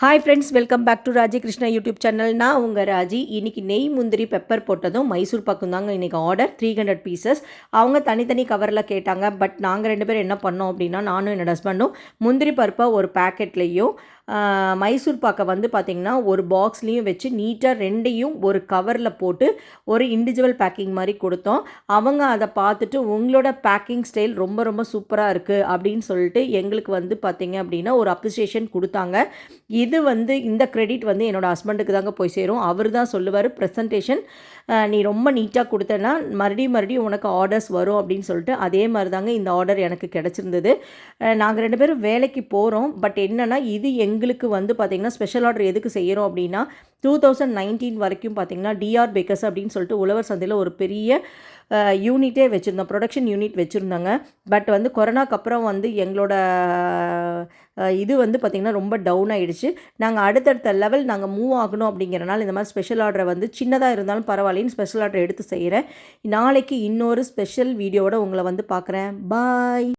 Hi friends welcome back to Raji Krishna YouTube channel நான் உங்கள் ராஜி. இன்னைக்கு நெய் முந்திரி பெப்பர் போட்டதும் மைசூர் பக்கம் தாங்க இன்றைக்கி ஆர்டர் த்ரீ ஹண்ட்ரட் பீசஸ் அவங்க தனித்தனி கவரில் கேட்டாங்க பட் நாங்கள் ரெண்டு பேரும் என்ன பண்ணோம் அப்படின்னா நானும் என்னோட ஹஸ்பண்டும் முந்திரி பருப்பை ஒரு பேக்கெட்லேயும் மைசூர் பாக்கை வந்து பார்த்திங்கன்னா ஒரு பாக்ஸ்லேயும் வச்சு நீட்டாக ரெண்டையும் ஒரு கவரில் போட்டு ஒரு இண்டிவிஜுவல் பேக்கிங் மாதிரி கொடுத்தோம். அவங்க அதை பார்த்துட்டு உங்களோட பேக்கிங் ஸ்டைல் ரொம்ப ரொம்ப சூப்பராக இருக்குது அப்படின்னு சொல்லிட்டு எங்களுக்கு வந்து பார்த்திங்க அப்படின்னா ஒரு அப்ரிசியேஷன் கொடுத்தாங்க. இது வந்து இந்த க்ரெடிட் வந்து என்னோடய ஹஸ்பண்டுக்கு தாங்க போய் சேரும். அவர் தான் சொல்லுவார் ப்ரெசன்டேஷன் நீ ரொம்ப நீட்டாக கொடுத்தேன்னா மறுபடியும் மறுபடியும் உனக்கு ஆர்டர்ஸ் வரும் அப்படின்னு சொல்லிட்டு அதே மாதிரி தாங்க இந்த ஆர்டர் எனக்கு கிடச்சிருந்தது. நாங்கள் ரெண்டு பேரும் வேலைக்கு போகிறோம் பட் என்னென்னா இது எங்களுக்கு வந்து பார்த்திங்கன்னா ஸ்பெஷல் ஆர்டர் எதுக்கு செய்கிறோம் அப்படின்னா டூ தௌசண்ட் நைன்டீன் வரைக்கும் பார்த்திங்கன்னா டிஆர் பேக்கர்ஸ் அப்படின்னு சொல்லிட்டு உழவர் சந்தையில் ஒரு பெரிய யூனிட்டே வச்சுருந்தோம். ப்ரொடக்ஷன் யூனிட் வச்சுருந்தாங்க. பட் வந்து கொரோனாக்கு அப்புறம் வந்து எங்களோட இது வந்து பார்த்திங்கன்னா ரொம்ப டவுன் ஆகிடுச்சு நாங்கள் அடுத்தடுத்த லெவல் நாங்கள் மூவ் ஆகணும் அப்படிங்கிறனால இந்த மாதிரி ஸ்பெஷல் ஆர்டரை வந்து சின்னதாக இருந்தாலும் பரவாயில்லன்னு ஸ்பெஷல் ஆர்டர் எடுத்து செய்கிறேன் நாளைக்கு இன்னொரு ஸ்பெஷல் வீடியோவோட உங்களை வந்து பார்க்குறேன் பாய்